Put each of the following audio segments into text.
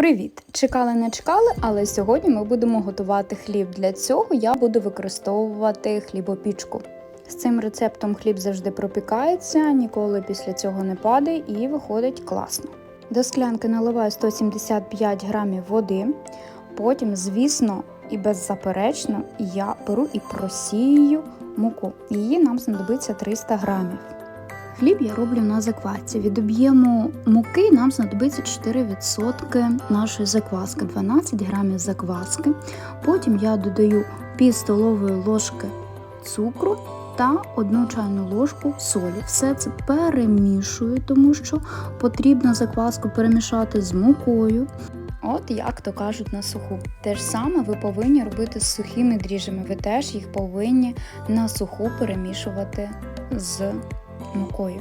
Привіт! Чекали, не чекали, але сьогодні ми будемо готувати хліб. Для цього я буду використовувати хлібопічку. З цим рецептом хліб завжди пропікається, ніколи після цього не падає і виходить класно. До склянки наливаю 175 грамів води. Потім, звісно, і беззаперечно я беру і просію муку. Її нам знадобиться 300 грамів. Хліб я роблю на заквасці. Від об'єму муки нам знадобиться 4% нашої закваски, 12 грамів закваски. Потім я додаю пів столової ложки цукру та 1 чайну ложку солі. Все це перемішую, тому що потрібно закваску перемішати з мукою. От як то кажуть на суху. Те ж саме ви повинні робити з сухими дріжджами. Ви теж їх повинні на суху перемішувати з мукою.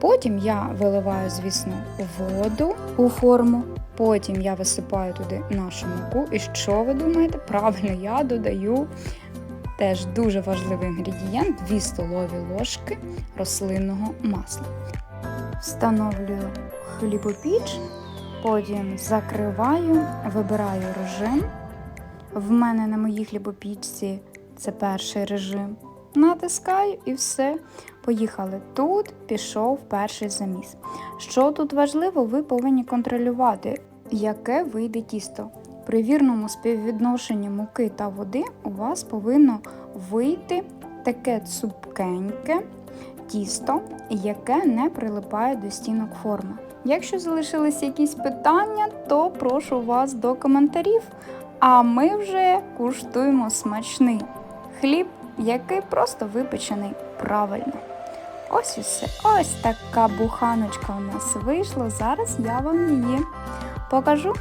Потім я виливаю, звісно, воду у форму. Потім я висипаю туди нашу муку. І що ви думаєте? Правильно, я додаю теж дуже важливий інгредієнт 2 столові ложки рослинного масла. Встановлюю хлібопіч, потім закриваю, вибираю режим. В мене на моїй хлібопічці це перший режим. Натискаю і все. Поїхали. Тут пішов перший заміс. Що тут важливо, ви повинні контролювати, яке вийде тісто. При вірному співвідношенні муки та води у вас повинно вийти таке цупкеньке тісто, яке не прилипає до стінок форми. Якщо залишилися якісь питання, то прошу вас до коментарів. А ми вже куштуємо смачний хліб, який просто випечений правильно. Ось і все. Ось така буханочка у нас вийшла. Зараз я вам її покажу.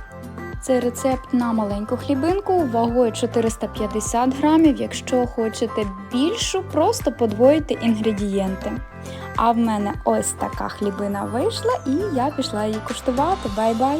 Це рецепт на маленьку хлібинку вагою 450 грамів. Якщо хочете більшу, просто подвоїте інгредієнти. А в мене ось така хлібина вийшла, і я пішла її куштувати. Бай-бай!